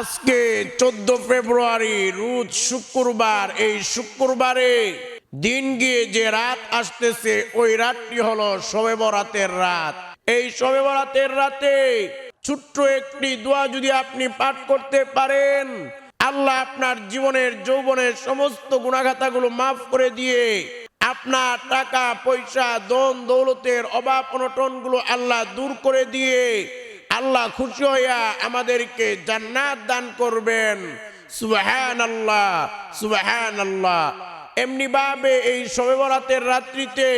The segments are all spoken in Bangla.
আজকে চোদ্দ ফেব্রুয়ারি, রোজ শুক্রবার, এই শুক্রবারে দিন গিয়ে যে রাত আসতেছে, ওই রাতটি হলো শবে বরাতের রাত। এই শবে বরাতের রাতে ছোট্ট একটি দোয়া যদি আপনি পাঠ করতে পারেন, আল্লাহ আপনার জীবনের, যৌবনের সমস্ত গুণাঘাতাগুলো মাফ করে দিয়ে আপনার টাকা, পয়সা দন দৌলতের অভাব অনটনগুলো আল্লাহ দূর করে দিয়ে আল্লাহ খুশি হইয়া আমাদেরকে জান্নাত দান করবেন। সুবাহান আল্লাহ সুবাহান আল্লাহ এমনি ভাবে এই শবে বরাতের রাত্রিতে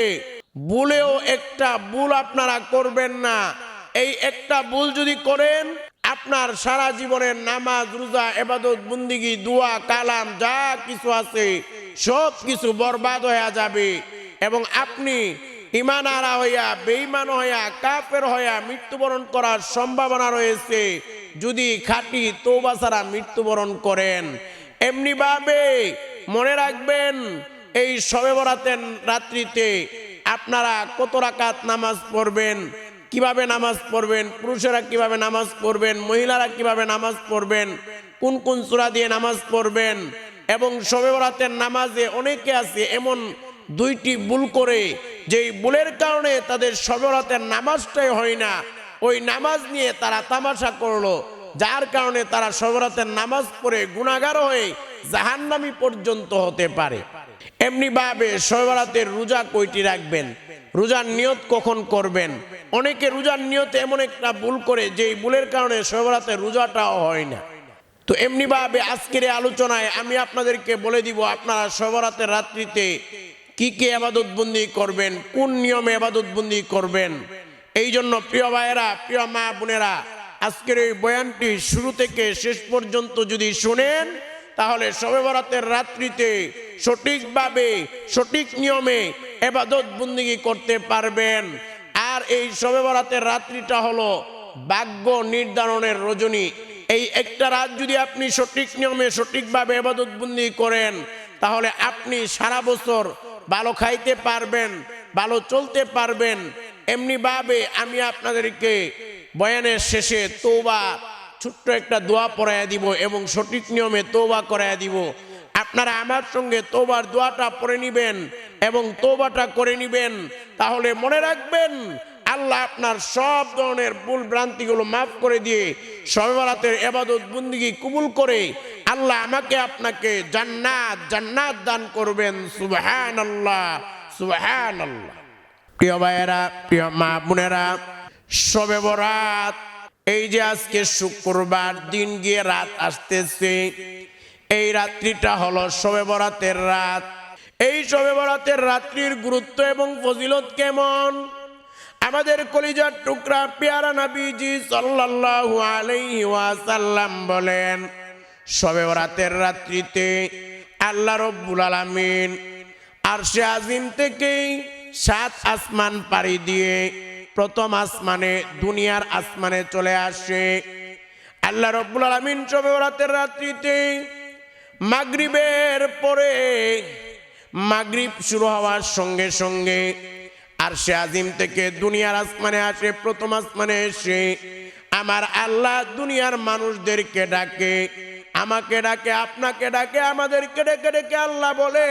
ভুলেও একটা ভুল আপনারা করবেন না। এই একটা ভুল যদি করেন, আপনার সারা জীবনের নামাজ, রোজা, এবাদত, বন্দিগি, দোয়া, কালাম, যা কিছু আছে সব কিছু বরবাদ হয়ে যাবে। এবং আপনি ইমানারা হইয়া বেইমান হইয়া, কাফের হইয়া মৃত্যুবরণ করার সম্ভাবনা রয়েছে। যদি খাঁটি তৌবা ছাড়া মৃত্যুবরণ করেন এমনি ভাবে মনে রাখবেন, এই শবে বরাতের রাত্রিতে আপনারা কত রাকাত নামাজ পড়বেন, কীভাবে নামাজ পড়বেন, পুরুষেরা কীভাবে নামাজ পড়বেন, মহিলারা কীভাবে নামাজ পড়বেন, কোন কোন সূরা দিয়ে নামাজ পড়বেন, এবং শবে বরাতের নামাজে অনেকে আছে এমন দুইটি ভুল করে, যেই ভুলের কারণে তাদের শবে বরাতের নামাজটাই হয় না, ওই নামাজ নিয়ে তারা তামাশা করল, যার কারণে তারা সবরাতের নামাজ পড়ে গুণাগার হয়ে জাহান্নামি পর্যন্ত হতে পারে। এমনি ভাবে সবরাতের রোজা কয়টি রাখবেন? রোজার নিয়ত কখন করবেন? অনেকে রোজার নিয়তে এমন একটা ভুল করে যে এই ভুলের কারণে সবরাতের রোজাটাও হয় না। তো এমনি ভাবে আজকের আলোচনায় আমি আপনাদেরকে বলে দিব, আপনারা সবরাতের রাত্রিতে কি কি আবাদত বন্দি করবেন? কোন নিয়মে আবাদত বন্দি করবেন? এই জন্য প্রিয় ভাইয়েরা, প্রিয় মা বোনেরা, আজকের এই বয়ানটি শুরু থেকে শেষ পর্যন্ত যদি শুনেন, তাহলে শবে বরাতের রাত্রিতে সঠিকভাবে, সঠিক নিয়মে এবাদত বন্দিগি করতে পারবেন। আর এই শবে বরাতের রাত্রিটা হলো ভাগ্য নির্ধারণের রজনী। এই একটা রাত যদি আপনি সঠিক নিয়মে সঠিকভাবে এবাদত বন্দি করেন, তাহলে আপনি সারা বছর ভালো খাইতে পারবেন, ভালো চলতে পারবেন। এমনি ভাবে আমি আপনাদেরকে বয়ানের শেষে তোবা ছোট্ট একটা দোয়া পড়াইয়া দিব এবং সঠিক নিয়মে তোবা করাইয়া দিব। আপনারা আমার সঙ্গে তোবার দোয়াটা পড়ে নিবেন এবং তোবাটা করে নিবেন। তাহলে মনে রাখবেন আল্লাহ আপনার সব ধরনের ভুল ভ্রান্তিগুলো মাফ করে দিয়ে সবেবরাতের এবাদত বন্দিগি কবুল করে আল্লাহ আমাকে আপনাকে জান্নাত জান্নাত দান করবেন। সুবহান আল্লাহ সুবহান আল্লাহ প্রিয় ভাইয়েরা, প্রিয় মা বোনেরা, সবে বরাত, এই যে আজকে শুক্রবার দিন গিয়ে রাত আসতেছে, এই রাত্রিটা হলো শবে বরাতের রাত। এই শবে বরাতের রাত্রির গুরুত্ব এবং ফজিলত কেমন? আমাদের কলিজার টুকরা পেয়ারা নবীজি সাল্লাল্লাহু আলাইহি ওয়াসাল্লাম বলেন, সবে বরাতের রাত্রিতে আল্লাহ রব্বুল আলামিন আর সে আজিম থেকেই সাত আসমান পাড়ি দিয়ে প্রথম আসমানে, দুনিয়ার আসমানে চলে আসে। আল্লাহ রব্বুল আলামিন সবে বরাতের রাত্রিতে মাগরিবের পরে মাগরিব শুরু হওয়ার সঙ্গে সঙ্গে আর সে আজিম থেকে দুনিয়ার আসমানে আসে, প্রথম আসমানে এসে আমার আল্লাহ দুনিয়ার মানুষদেরকে ডাকে, আমাকে ডাকে, আপনাকে ডাকে, আমাদেরকে ডেকে ডেকে আল্লাহ বলে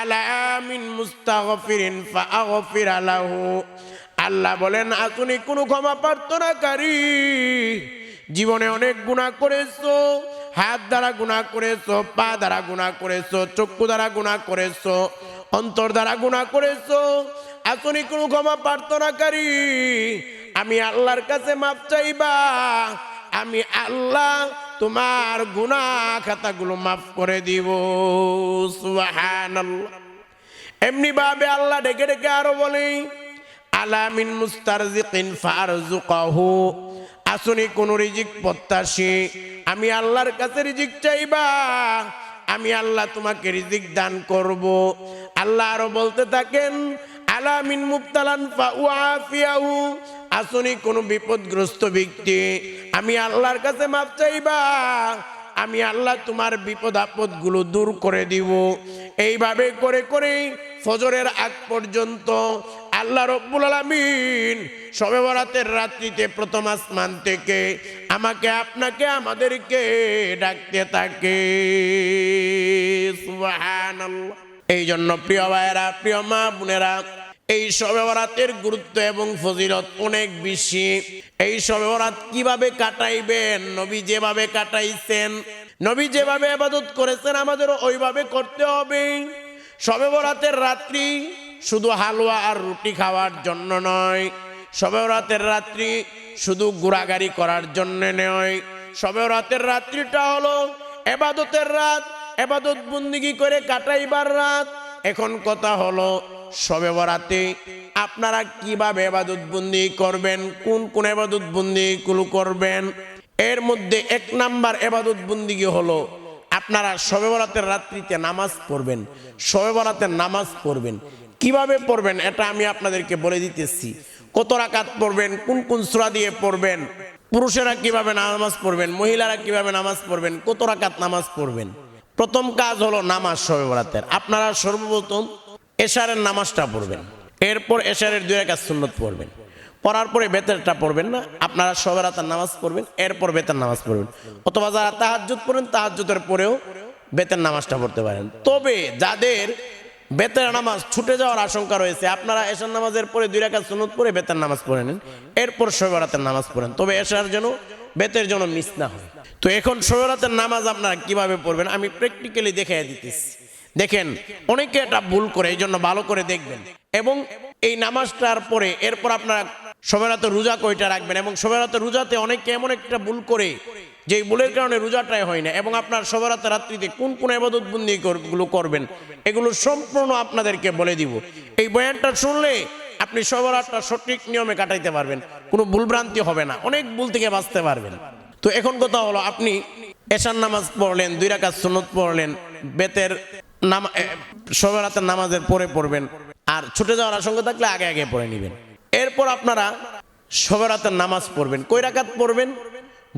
আলামিন মুস্তাগফিরিন ফাগফির আলাহু। আল্লাহ বলেন, আসুনি, কোনো ক্ষমা প্রার্থনাকারী, জীবনে অনেক গুণা করেছ, হাত দ্বারা গুণা করেছ, পা দ্বারা গুণা করেছ, চক্ষু দ্বারা গুণা করেছ অন্তর দ্বারা গুণা করেছ? আসুনি কোনো ক্ষমা প্রার্থনাকারী আমি আল্লাহর কাছে মাপ চাইবা। আমি আল্লাহ তোমার গুণা খাতাগুলো মাফ করে দিব। এমনি ভাবে আল্লাহ ডেকে ডেকে আরও বলে আলামিন মুস্তারজিকিন ফারজুকাহু আসুনি কোন রিজিক প্রত্যাশী। আমি আল্লাহর কাছে রিজিক চাইবা। আমি আল্লাহ তোমাকে রিজিক দান করব। আল্লাহ আরও বলতে থাকেন আলামিন মুক্তালান ফাউআফিয়াহু। আসুনি কোনো বিপদগ্রস্ত ব্যক্তি। আমি আল্লাহর কাছে মাপ চাইবা, আমি আল্লাহ তোমার বিপদ আপদগুলো দূর করে দিব। এইভাবে করে করে ফজরের আগ পর্যন্ত আল্লাহ রব্বুল আলামিন সবে বরাতের রাত্রিতে প্রথম আসমান থেকে আমাকে, আপনাকে, আমাদেরকে ডাকতে থাকে। সুবহানাল্লাহ। এই জন্য প্রিয় ভাইয়েরা, প্রিয় মা বোনেরা এই সবে বরাতের গুরুত্ব এবং ফজিলত অনেক বেশি। এই সবে বরাত কীভাবে কাটাইবেন, নবী যেভাবে কাটাইছেন, নবী যেভাবে আবাদত করেছেন আমাদেরও ওইভাবে করতে হবে। সবে বরাতের রাত্রি শুধু হালুয়া আর রুটি খাওয়ার জন্য নয় সবে রাতের রাত্রি শুধু ঘোরাগাড়ি করার জন্য নয় সবে রাতের রাত্রিটা হলো এবাদতের রাত। এবাদত বন্দিগি করে কাটাইবার রাত। এখন কথা হলো, সবে বরাতে আপনারা কীভাবে এবাদত বন্দি করবেন? কোন কোন এবাদতগুলো করবেন? এর মধ্যে এক নাম্বার এবাদত বন্দিগি হলো, আপনারা সবে বরাতের রাত্রিতে নামাজ পড়বেন, সবে বরাতের নামাজ পড়বেন। কীভাবে পড়বেন? এটা আমি আপনাদেরকে বলে দিতেছি। কত রাকাত পড়বেন? কোন কোন সূরা দিয়ে পড়বেন? পুরুষেরা কীভাবে নামাজ পড়বেন? মহিলারা কীভাবে নামাজ পড়বেন? কত রাকাত নামাজ পড়বেন? প্রথম কাজ হলো নামাজ সবে বরাতের। আপনারা সর্বপ্রথম এশারের নামাজটা পড়বেন। এরপর এশারের দুই রাকাত সুন্নত পড়বেন। পড়ার পরে বেতেরটা পড়বেন না। আপনারা সবে রাতের নামাজ পড়বেন, এরপর বেতের নামাজ পড়বেন। অথবা যারা তাহাজ্জুদ পড়েন, তাহাজ্জুদের পরেও বেতের নামাজটা পড়তে পারেন। তবে যাদের বেতের নামাজ ছুটে যাওয়ার আশঙ্কা রয়েছে, আপনারা এশার নামাজের পরে দুই রাকাত সুন্নত পরে বেতের নামাজ পড়ে নেন। এরপর সবে রাতের নামাজ পড়েন। তবে এশার যেন বেতের জন্য মিস না হয়। তো এখন সবে রাতের নামাজ আপনারা কীভাবে পড়বেন? আমি প্র্যাকটিক্যালি দেখাই দিতেছি। দেখেন, অনেকে এটা ভুল করে এই জন্য ভালো করে দেখবেন। এবং এই নামাজটার পরে এরপর আপনারা সবেরাতে রোজা কয়টা রাখবেন? এবং সবেরাতে রোজাতে অনেকে এমন একটা ভুল করে, যে ভুলের কারণে রোজাটাই হয় না। এবং আপনার সবেরাতে রাত্রিতে কোন কোন আবাদত বন্দি গুলো করবেন? এগুলো সম্পূর্ণ আপনাদেরকে বলে দিব। এই বয়ানটা শুনলে আপনি সবেরাতটা সঠিক নিয়মে কাটাইতে পারবেন। কোনো ভুলভ্রান্তি হবে না। অনেক ভুল থেকে বাঁচতে পারবেন। তো এখন কথা হলো, আপনি এশার নামাজ পড়লেন, দুই রাকাত সুন্নত পড়লেন, বেতের সবেরাতের নামাজের পরে পড়বেন, আর ছুটে যাওয়ার আশঙ্কা থাকলে আগে আগে পড়ে নেবেন। এরপর আপনারা সবেরাতের নামাজ পড়বেন। কই পড়বেন?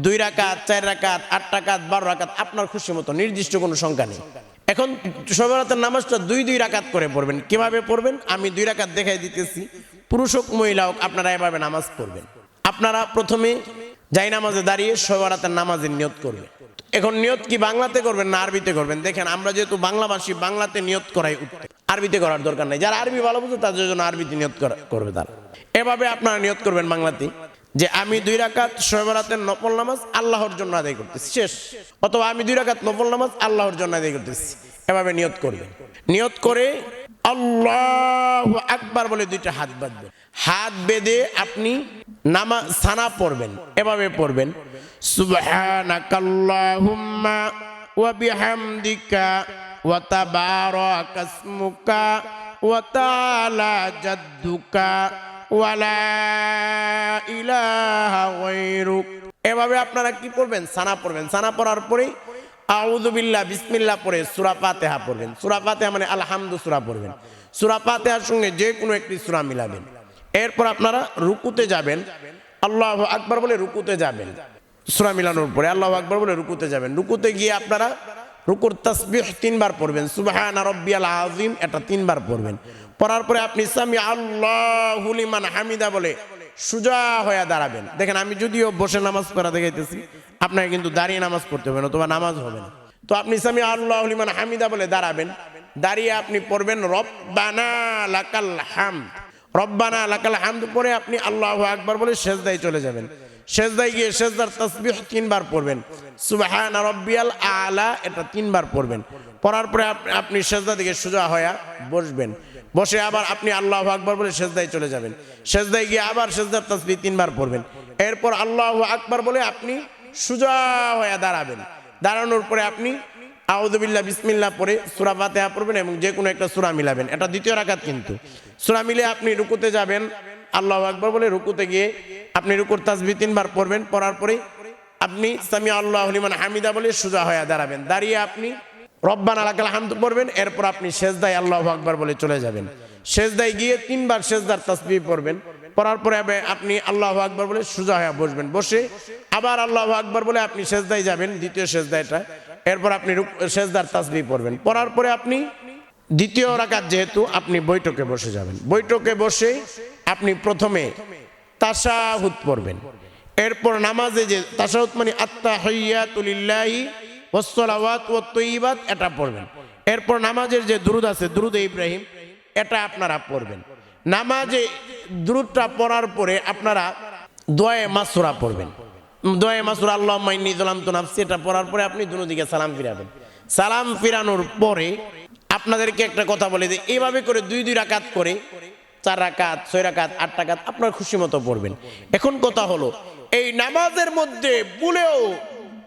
দুই রাকাত, চার রাকাত, আট বারো রাকাত, আপনার খুশি মতো, নির্দিষ্ট কোনো সংখ্যা নেই। এখন সবেরাতের নামাজটা দুই দুই রাকাত করে পড়বেন। কীভাবে পড়বেন? আমি দুই রাকাত দেখাই দিতেছি। পুরুষ হোক মহিলা হোক আপনারা এভাবে নামাজ পড়বেন। আপনারা প্রথমে যাই নামাজে দাঁড়িয়ে সবেরাতের নামাজের নিয়ত করবেন। এখন নিয়ত কি বাংলাতে করবেন না আরবিতে করবেন? দেখেন, আমরা যেহেতু বাংলাভাষী, বাংলাতে নিয়ত করাই উত্তম। আরবিতে করার দরকার নেই। যারা আরবি ভালো বুঝে, তাদের জন্য আরবিতে নিয়ত করবে তারা। এভাবে আপনারা নিয়ত করবেন বাংলাতে যে আমি দুই রাকাত শোয়েবরাতের নফল নামাজ আল্লাহর জন্য আদায় করতেছি। শেষ। অথবা আমি দুই রাকাত নফল নামাজ আল্লাহর জন্য আদায় করতেছি। এভাবে নিয়ত করবেন নিয়ত করে আল্লাহ আকবার বলে দুইটা হাত বাঁধবেন হাত বেঁধে আপনি নামা সানা পড়বেন। এভাবে পড়বেন। সুবহানাকাল্লাহুম্মা ওয়া জাদ্দুকা ওয়া লা ইলাহা এভাবে আপনারা কি পড়বেন? সানা পড়বেন। সানা পড়ার পরেই আউযুবিল্লাহ বিসমিল্লাহ পড়ে সূরা ফাতিহা পড়বেন। সূরা ফাতিহা মানে আলহামদু সূরা পড়বেন। সূরা ফাতিহার সঙ্গে যে কোনো একটি সুরা মিলাবেন। এরপর আপনারা রুকুতে যাবেন। আল্লাহ আকবার বলে রুকুতে যাবেন। সুরা মিলানোর পরে আল্লাহ আকবার বলে রুকুতে যাবেন। রুকুতে গিয়ে আপনারা রুকুর তাসবিহ তিনবার পড়বেন। সুবহান রাব্বিয়াল আযীম, এটা তিনবার পড়বেন। পড়ার পরে আপনি সামি আল্লাহু লিমান হামিদা বলে সুজা হয়ে দাঁড়াবেন। দেখেন, আমি যদিও বসে নামাজ পড়া দেখাইতেছি, আপনাকে কিন্তু দাঁড়িয়ে নামাজ পড়তে হবে না, অথবা নামাজ হবে না। তো আপনি সামি আল্লাহ লিমান হামিদা বলে দাঁড়াবেন, দাঁড়িয়ে আপনি পড়বেন, রব্বানা লাকাল হামদ। রব্বানা লাকাল হামদ পরে আপনি আল্লাহু আকবার বলে সেজদায় চলে যাবেন। সেজদায় গিয়ে সেজদার তাসবিহ তিনবার পড়বেন। সুবহান রাব্বিয়াল আলা, এটা তিনবার পড়বেন। পড়ার পরে আপনি সেজদা দিকে সোজা হয়ে বসবেন। বসে আবার আপনি আল্লাহ আকবার বলে সেজদায় চলে যাবেন। সেজদায় গিয়ে আবার সেজদার তাসবিহ তিনবার পড়বেন। এরপর আল্লাহ আকবার বলে আপনি সোজা হয়ে দাঁড়াবেন। দাঁড়ানোর পরে আপনি আউদুবিল্লাহ বিসমিল্লাহ পরে সুরা ফাতেহা পড়বেন এবং যে কোনো একটা সুরা মিলাবেন। এটা দ্বিতীয় রাকাত কিন্তু। সুরা মিলে আপনি রুকুতে যাবেন। আল্লাহ আকবর বলে রুকুতে গিয়ে আপনি রুকুর তাজবি তিনবার পড়বেন, পড়ার পরে আপনি সামি আল্লাহ লিমান হামিদা বলে সোজা হয়ে দাঁড়াবেন। দাঁড়িয়ে আপনি রব্বান আলাকাল হামদ পড়বেন, এরপর আপনি শেষদায় আল্লাহ আকবর বলে চলে যাবেন। শেষদায় গিয়ে তিনবার শেষদার তাসবি পড়বেন, পড়ার পরে আপনি আল্লাহ আকবর বলে সোজা হয়ে বসবেন। বসে আবার আল্লাহ আকবর বলে আপনি শেষদায় যাবেন, দ্বিতীয় শেষদায়টা এরপর আপনি শেষদার তাসবি পড়বেন। পড়ার পরে আপনি দ্বিতীয় রাকাত যেহেতু আপনি বৈঠকে বসে যাবেন। বৈঠকে বসে আপনি প্রথমে তাসাহুদ পড়বেন। এরপর নামাজে যে তাসাহুদ মানে আত্মা হইয়াতুলিল্লাহি ওসলাওয়াত ও তৈবাত এটা পড়বেন। এরপর নামাজের যে দুরুদ আছে, দুরুদ ইব্রাহিম, এটা আপনারা পড়বেন। নামাজে দুরুদটা পড়ার পরে আপনারা দোয়ে মাসুরা পড়বেন। দোয়ে মাসুরা আল্লাহ মাইনি দোলাম তো নাফসি, এটা পড়ার পরে আপনি দুনো দিকে সালাম ফিরাবেন। সালাম ফিরানোর পরে আপনাদেরকে একটা কথা বলে দিই। এইভাবে করে দুই দুই রাকাত করে চার রাকাত, ছয় রাকাত, আট রাকাত আপনার খুশি মতো পড়বেন। এখন কথা হলো, এই নামাজের মধ্যে ভুলেও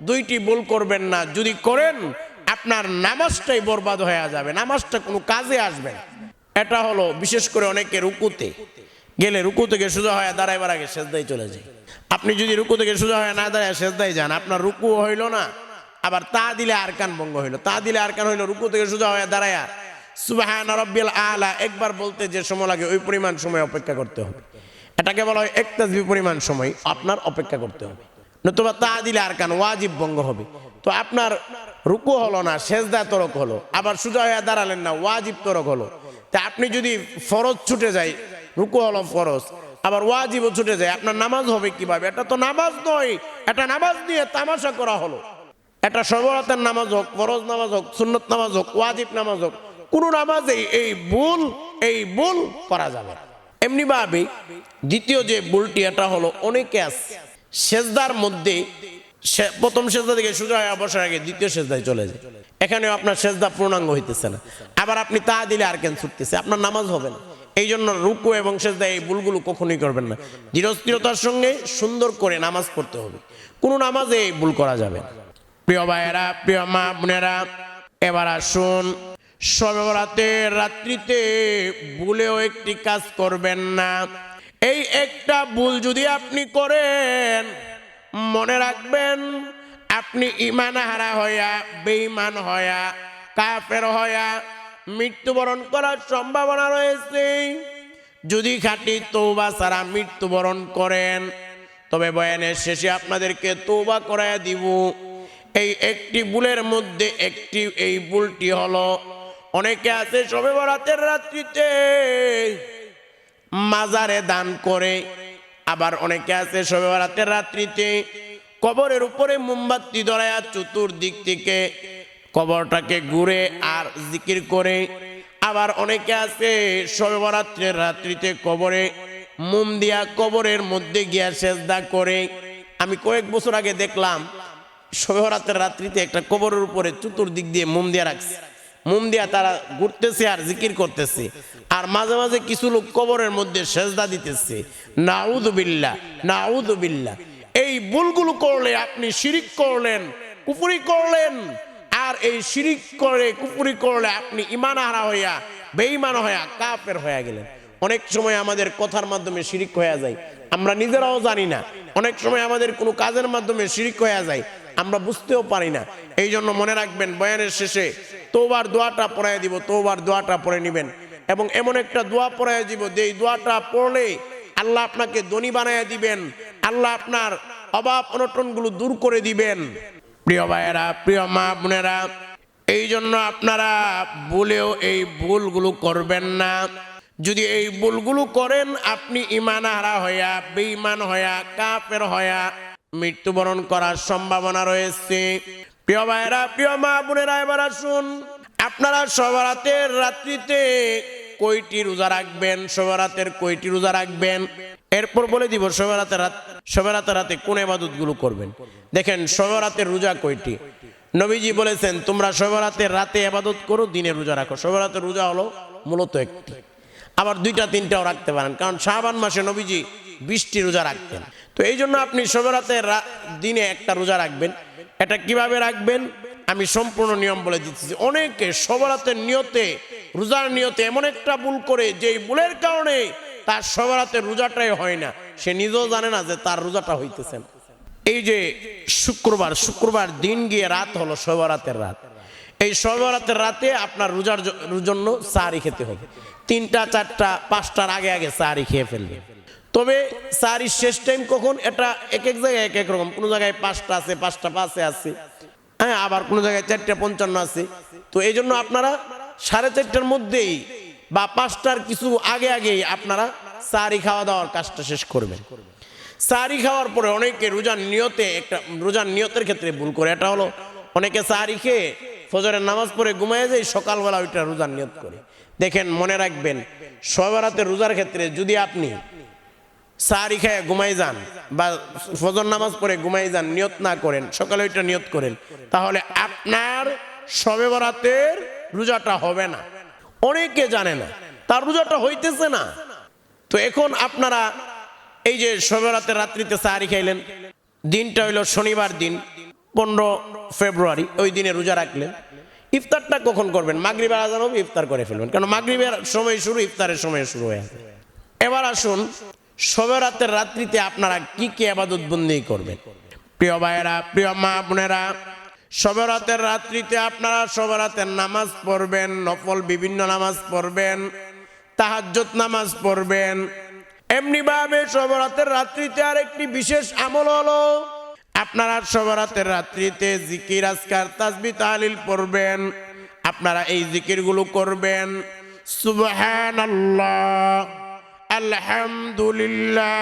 দুইটি ভুল করবেন না। যদি করেন, আপনার নামাজটাই বরবাদ হয়ে যাবে, নামাজটা কোনো কাজে আসবে না। এটা হলো, বিশেষ করে অনেকে রুকুতে গেলে রুকু থেকে সোজা হয়ে দাঁড়াইবার আগে সেজদাই চলে যায়। আপনি যদি রুকু থেকে সোজা হয়ে না দাঁড়ায় সেজদাই যান, আপনার রুকু হইল না, আবার তা দিলে আরকান ভঙ্গ হইল। তা দিলে আরকান হইল রুকু থেকে সোজা হয়ে দাঁড়ায়া সুবাহান রব্বিল আলা, একবার বলতে যে সময় লাগে, ওই পরিমাণ সময় অপেক্ষা করতে হবে। এটাকে বলা হয় একতাজবি পরিমাণ সময়, আপনার অপেক্ষা করতে হবে। নতুবা তা দিলে আরকান ওয়াজিব ভঙ্গ হবে। তো আপনার রুকু হলো না, সেজদা তরক হলো, আবার সোজা হয়ে দাঁড়ালেন না, ওয়াজিব তরক হলো। তা আপনি যদি ফরজ ছুটে যায় রুকু হলো ফরজ, আবার ওয়াজিবও ছুটে যায়, আপনার নামাজ হবে কীভাবে? এটা তো নামাজ নয়, এটা নামাজ নিয়ে তামাশা করা হলো। এটা সবরাতের নামাজ হোক, ফরজ নামাজ হোক, সুন্নত নামাজ হোক, ওয়াজিব নামাজ হোক কোন নামাজেই এই ভুল এই ভুল করা যাবে না। এমনি ভাবে দ্বিতীয় যে ভুলটি, এটা হলো অনেকে সেজদার মধ্যে প্রথম সেজদা থেকে সোজা হয়ে বসার আগে দ্বিতীয় সেজদায় চলে যায়। এখানেও আপনার সেজদা পূর্ণাঙ্গ হইতেছে না। আবার আপনি তা দিলে আর কেন ছুটতেছে? আপনার নামাজ হবে না। এই জন্য রুকু এবং সেজদা, এই ভুলগুলো কখনোই করবেন না। ধীরস্থিরতার সঙ্গে সুন্দর করে নামাজ পড়তে হবে। কোনো নামাজে এই ভুল করা যাবে প্রিয় ভাইয়েরা, প্রিয় মা বোনেরা, এবার আসুন সবেবরাতের রাত্রিতে ভুলেও একটি কাজ করবেন না। এই একটা ভুল যদি আপনি করেন, মনে রাখবেন, আপনি ইমান হারা হইয়া, বেঈমান হইয়া, কাফের হইয়া মৃত্যুবরণ করার সম্ভাবনা রয়েছে। যদি খাঁটি তৌবা ছাড়া মৃত্যুবরণ করেন, তবে বয়ানের শেষে আপনাদেরকে তৌবা করায় দিব। এই একটি বুলের মধ্যে একটি, এই বুলটি হলো অনেকে আছে সবে বরাতের রাত্রিতে মাজারে দান করে। আবার অনেকে আছে সবে বরাতের রাত্রিতে কবরের উপরে মোমবাতি ধরায়া চতুর্দিক থেকে কবরটাকে ঘুরে আর জিকির করে। আবার অনেকে আছে সবে বরাত্রের রাত্রিতে কবরে মোম দিয়া কবরের মধ্যে গিয়া সেজদা করে। আমি কয়েক বছর আগে দেখলাম শহরাতের রাত্রিতে একটা কবরের উপরে চতুর্দিক দিয়ে মোম দিয়া রাখছে। মোম দিয়া তারা ঘুরতেছে আর জিকির করতেছে। আর মাঝে মাঝে কিছু লোক কবরের মধ্যে সেজদা দিতেছে। নাউদুবিল্লা নাউদুবিল্লা এই ভুলগুলো করলে আপনি শিরিক করলেন কুপুরি করলেন। আর এই শিরিক করে কুপুরি করলে আপনি ইমান হারা হইয়া, বেঈমান হইয়া, কাফের হইয়া গেলেন। অনেক সময় আমাদের কথার মাধ্যমে শিরিক হয়ে যায়। আমরা নিজেরাও জানি না। অনেক সময় আমাদের কোনো কাজের মাধ্যমে শিরিক হয়ে যায়। আমরা বুঝতেও পারি না। এই জন্য মনে রাখবেন, বয়ানের শেষে তোবার দোয়াটা পড়ায় দিব, তোবার দোয়াটা পড়ে নেবেন। এবং এমন একটা দোয়া পড়ায় দিব যে এই দোয়াটা পড়লে আল্লাহ আপনাকে ধনী বানায় দিবেন, আল্লাহ আপনার অভাব অনটনগুলো দূর করে দিবেন। প্রিয় ভাইয়েরা, প্রিয় মা বোনেরা এই জন্য আপনারা ভুলেও এই ভুলগুলো করবেন না। যদি এই ভুলগুলো করেন, আপনি ইমান হারা হইয়া, বেঈমান হইয়া কাপের হইয়া মৃত্যুবরণ করার সম্ভাবনা রয়েছে। প্রিয় ভাইয়েরা, প্রিয় মা বোনেরা, এবার আসুন। আপনারা সবরাতের রাত্রিতে কয়টি রোজা রাখবেন? সবরাতের কয়টি রোজা রাখবেন? এরপর বলে দিব সবরাতের রাত সবরাতের রাতে কোন এবাদতগুলো করবেন? দেখেন সবরাতের রোজা কয়টি? নবীজি বলেছেন, তোমরা সবরাতের রাতে এবাদত করো, দিনে রোজা রাখো। সবরাতের রোজা হলো মূলত একটি। আবার দুইটা, তিনটাও রাখতে পারেন। কারণ শাহবান মাসে নবীজি বিশটি রোজা রাখতেন। তো এই জন্য আপনি সবরাতের রা- দিনে একটা রোজা রাখবেন। এটা কীভাবে রাখবেন? আমি সম্পূর্ণ নিয়ম বলে দিচ্ছি অনেকে সবরাতের নিয়তে, রোজার নিয়তে এমন একটা ভুল করে যে ভুলের কারণে তার সবরাতের রোজাটাই হয় না। সে নিজেও জানে না যে তার রোজাটা হইতেছে। এই যে শুক্রবার শুক্রবার দিন গিয়ে রাত হলো সবরাতের রাত। এই সবরাতের রাতে আপনার রোজার জন্য সারি খেতে হবে। তিনটা, চারটা, পাঁচটার আগে আগে সারি খেয়ে ফেলবে। তবে সারির শেষ টাইম কখন? এটা এক এক জায়গায় এক এক রকম। কোনো জায়গায় পাঁচটা আছে, পাঁচটা পাঁচে আছে। হ্যাঁ আবার কোনো জায়গায় চারটে পঞ্চান্ন আছে। তো এই জন্য আপনারা সাড়ে চারটার মধ্যেই বা পাঁচটার কিছু আগে আগেই আপনারা সারি খাওয়া দাওয়ার কাজটা শেষ করবেন। সারি খাওয়ার পরে অনেকে রোজার নিয়তে একটা, রোজার নিয়তের ক্ষেত্রে ভুল করে। এটা হলো, অনেকে সারি খেয়ে ফজরের নামাজ পড়ে ঘুমায় যায়, সকালবেলা ওইটা রোজার নিয়ত করে। দেখেন, মনে রাখবেন সবারাতে রোজার ক্ষেত্রে যদি আপনি সারি খায় ঘুমাই যান বা ফজর নামাজ পড়ে ঘুমাই যান, নিয়ত না করেন, সকালে ওইটা নিয়ত করেন, তাহলে আপনার সবে বরাতের রোজাটা হবে না। অনেকে জানে না, তার রোজাটা হইতেছে না। তো এখন আপনারা এই যে সবে রাতের রাত্রিতে সাহারি খাইলেন, দিনটা হইল শনিবার দিন, পনেরো ফেব্রুয়ারি, ওই দিনে রোজা রাখলেন। ইফতারটা কখন করবেন? মাগরিবের আজান হবে, ইফতার করে ফেলবেন। কারণ মাগরিবের সময় শুরু, ইফতারের সময় শুরু হয়ে এবার আসুন সবে রাতের রাত্রিতে আপনারা কি কি আবাদত বন্দি করবেন? প্রিয় ভাইয়েরা, প্রিয় মা বোনেরা সবে রাতের রাত্রিতে আপনারা সবে রাতের নামাজ পড়বেন, নফল বিভিন্ন নামাজ পড়বেন তাহাজ্জত নামাজ পড়বেন। এমনি ভাবে সবরাতের রাত্রিতে আর একটি বিশেষ আমল হলো, আপনারা সবরাতের রাত্রিতে জিকির, আজকার তাসবি তাহলিল পড়বেন, আপনারা এই জিকিরগুলো করবেন। সুবহানাল্লাহ। আলহামদুলিল্লাহ।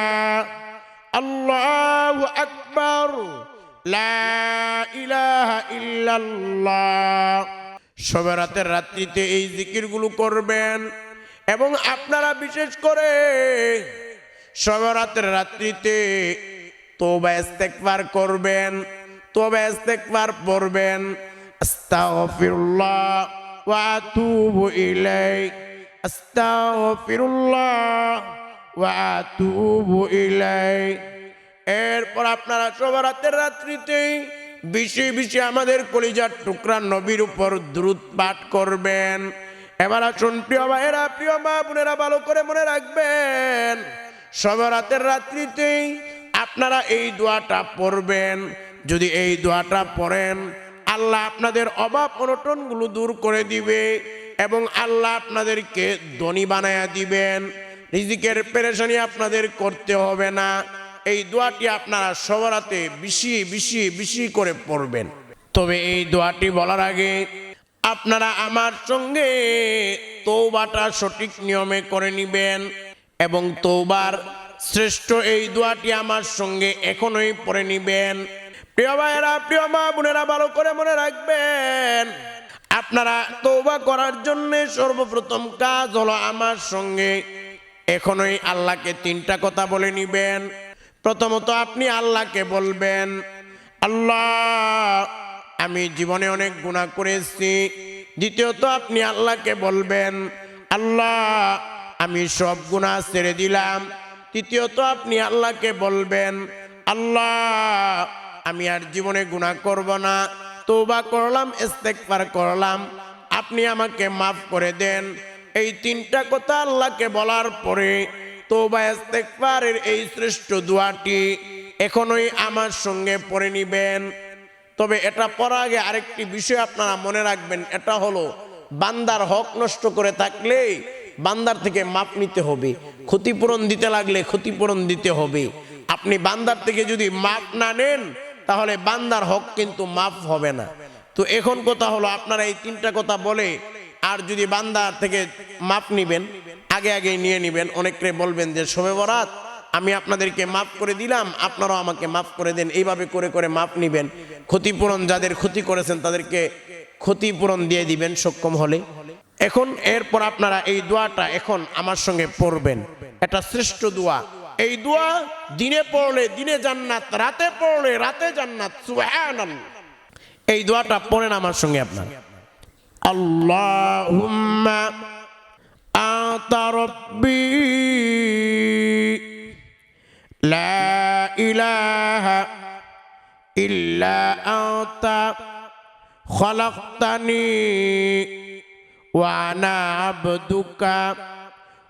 আল্লাহু আকবার। ইল্লাল্লাহ। সবরাতের রাত্রিতে এই জিকিরগুলো করবেন এবং আপনারা বিশেষ করে সবরাতের রাত্রিতে তোবা ইস্তেকবার করবেন, তোবা ইস্তেকবার পড়বেন। আস্তাগফিরুল্লাহ ওয়া আতুবু ইলাইহি আস্তাগফিরুল্লাহ ওয়া আতুবু ইলাইহি। এরপর আপনারা সবরাতের রাত্রিতেই বেশি বেশি আমাদের কলিজার টুকরা নবীর উপর দ্রুত পাঠ করবেন। এবার আসুন প্রিয় ভাইয়েরা, প্রিয় মা বোনেরা, ভালো করে মনে রাখবেন সবরাতের রাত্রিতেই আপনারা এই দোয়াটা পড়বেন। যদি এই দোয়াটা পড়েন, আল্লাহ আপনাদের অভাব অনটনগুলো দূর করে দিবে। এবং আল্লাহ আপনাদেরকে ধনী বানায়া দিবেন। রিজিকের পেরেশানি আপনাদের করতে হবে না। এই দোয়াটি আপনারা সবরাতে বেশি বেশি বেশি করে পড়বেন। তবে এই দোয়াটি বলার আগে আপনারা আমার সঙ্গে তৌবাটা সঠিক নিয়মে করে নিবেন এবং তৌবার শ্রেষ্ঠ এই দোয়াটি আমার সঙ্গে এখনোই পড়ে নিবেন। প্রিয় ভাইয়েরা, প্রিয় মা বোনেরা, ভালো করে মনে রাখবেন। আপনারা তৌবা করার জন্য সর্বপ্রথম কাজ হলো আমার সঙ্গে। এখনই আল্লাহকে তিনটা কথা বলে নিবেন। প্রথমত আপনি আল্লাহকে বলবেন, আল্লাহ, আমি জীবনে অনেক গুণা করেছি। দ্বিতীয়ত আপনি আল্লাহকে বলবেন, আল্লাহ, আমি সব গুণা ছেড়ে দিলাম। তৃতীয়ত আপনি আল্লাহকে বলবেন, আল্লাহ, আমি আর জীবনে গুণা করব না। তৌবা করলাম ইস্তেকবার করলাম। আপনি আমাকে মাফ করে দেন। এই তিনটা কথা আল্লাহকে বলার পরে তৌবা ইস্তেকবারের এই শ্রেষ্ঠ দোয়াটি এখনোই আমার সঙ্গে পড়ে নিবেন। তবে এটা পড়ার আগে আরেকটি বিষয় আপনারা মনে রাখবেন, এটা হলো বান্দার হক নষ্ট করে থাকলে বান্দার থেকে মাপ নিতে হবে। ক্ষতিপূরণ দিতে লাগলে ক্ষতিপূরণ দিতে হবে। আপনি বান্দার থেকে যদি মাপ না নেন তাহলে বান্দার হক কিন্তু মাফ হবে না। তো এখন কথা হলো, আপনারা এই তিনটা কথা বলে আর যদি বান্দার থেকে মাপ নিবেন, আগে আগে নিয়ে নিবেন অনেকরে বলবেন যে, শোবে বরাত, আমি আপনাদেরকে মাফ করে দিলাম, আপনারাও আমাকে মাফ করে দেন। এইভাবে করে করে মাপ নিবেন। ক্ষতিপূরণ যাদের ক্ষতি করেছেন, তাদেরকে ক্ষতিপূরণ দিয়ে দিবেন সক্ষম হলে। এখন এরপর আপনারা এই দোয়াটা এখন আমার সঙ্গে পড়বেন। এটা শ্রেষ্ঠ দোয়া। এই দোয়া দিনে পড়লে দিনে জান্নাত, রাতে পড়লে রাতে জান্নাত সুবহানাল এই দোয়াটা পড়েন আমার সঙ্গে আপনার। আল্লাহুম্মা আতা রব্বি লা ইলাহা ইল্লা আতা খলাকতানি ওয়া আনা আবদুকা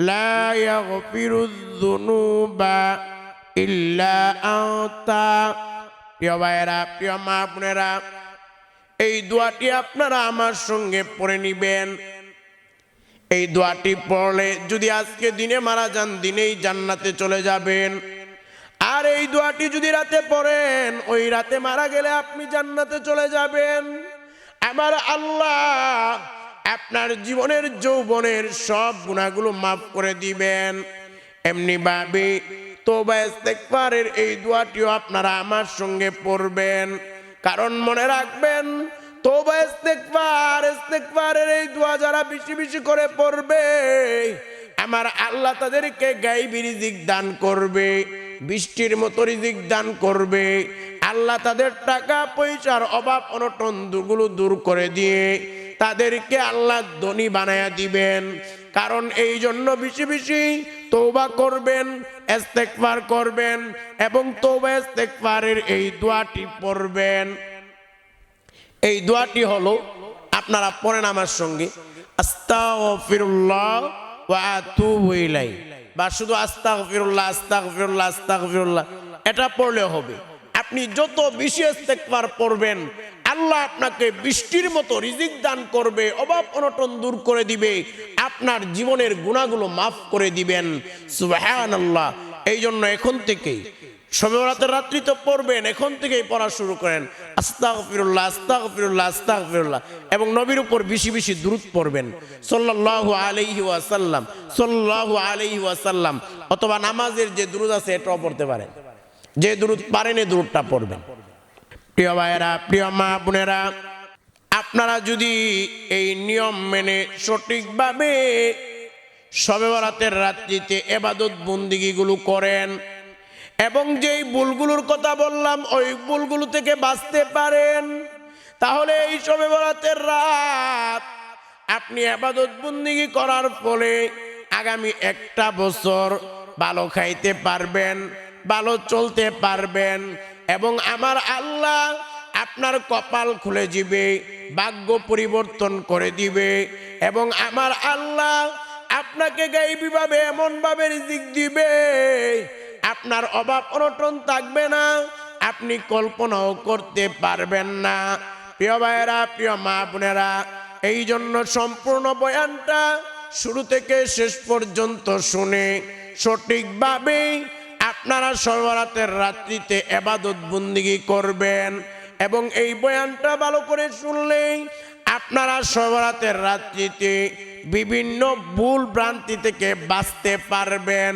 لا يغفر الذنوب إلا أنت প্রিয় ভাইয়েরা প্রিয় মা বোনেরা এই দোয়াটি আপনারা আমার সঙ্গে পড়ে নিবেন এই দোয়াটি পড়লে যদি আজকে দিনে মারা যান দিনেই জান্নাতে চলে যাবেন আর এই দোয়াটি যদি রাতে পড়েন ওই রাতে মারা গেলে আপনি জান্নাতে চলে যাবেন আমার আল্লাহ আপনার জীবনের যৌবনের সব গুণাগুলো মাফ করে দিবেন। এমনি ভাবে তোবা ইস্তেগফারের এই দোয়াটিও আপনারা আমার সঙ্গে পড়বেন। কারণ মনে রাখবেন তোবা ইস্তেগফার, ইস্তেগফারের এই দোয়া যারা বেশি বেশি করে পড়বে, আমার আল্লাহ তাদেরকে গাইবি রিজিক দান করবে, বৃষ্টির মতো রিজিক দান করবে। আল্লাহ তাদের টাকা পয়সার অভাব অনটন দূর করে দিয়ে তাদেরকে আল্লাহ ধনী বানায়া দিবেন। কারণ এই জন্য বেশি বেশি তৌবা করবেন, ইস্তেগফার করবেন এবং তৌবা ইস্তেগফারের এই দোয়াটি পড়বেন। এই দোয়াটি হলো আপনারা পড়েন আমার সঙ্গে, আস্তাগফিরুল্লাহ ওয়া আতুবু ইলাই বা শুধু আস্তাগফিরুল্লাহ আস্তাগফিরুল্লাহ আস্তাগফিরুল্লাহ, এটা পড়লে হবে। আপনি যত বেশি ইস্তেগফার পড়বেন আল্লাহ আপনাকে বৃষ্টির মতো রিজিক দান করবে, অভাব অনটন দূর করে দিবে, আপনার জীবনের গুণাগুলো মাফ করে দিবেন। সুবহানাল্লাহ। এই জন্য এখন থেকেই সবে রাতের তো পড়বেন, এখন থেকেই পড়া শুরু করেন। আস্তাগ ফিরুল্লাহ আস্তাগ ফিরুল্লাহ আস্তাগ ফিরুল্লাহ এবং নবীর উপর বেশি বেশি দূরত পড়বেন। সাল্লাল্লাহু আলাইহি ওয়াসাল্লাম, সাল্লাল্লাহু আলাইহি ওয়াসাল্লাম। অথবা নামাজের যে দুরুদ আছে এটাও পড়তে পারেন। যে দুরুদ পারেন এই দুরুদটা পড়বেন। প্রিয় ভাইয়েরা, প্রিয় মা বোনেরা, আপনারা যদি এই নিয়ম মেনে সঠিকভাবে সবে বরাতের রাত্রিতে এবাদত বন্দিগিগুলো করেন এবং যেই ভুলগুলোর কথা বললাম, ওই ভুলগুলো থেকে বাঁচতে পারেন, তাহলে এই সবে বরাতের রাত আপনি আবাদত বন্দিগি করার ফলে আগামী একটা বছর ভালো খাইতে পারবেন, ভালো চলতে পারবেন এবং আমার আল্লাহ আপনার কপাল খুলে দিবে, ভাগ্য পরিবর্তন করে দিবে, এবং আমার আল্লাহ আপনাকে গাইবিভাবে এমনভাবে রিজিক দিবে। আপনার অভাব অনটন থাকবে না, আপনি কল্পনাও করতে পারবেন না। প্রিয় ভাইয়েরা, প্রিয় মা বোনেরা এই জন্য সম্পূর্ণ বয়ানটা শুরু থেকে শেষ পর্যন্ত শুনে সঠিকভাবে আপনারা সর্বরাতের রাত্রিতে এবাদত বন্দিগি করবেন এবং এই বয়ানটা ভালো করে শুনলেই আপনারা সর্বরাতের রাত্রিতে বিভিন্ন ভুল ভ্রান্তি থেকে বাঁচতে পারবেন।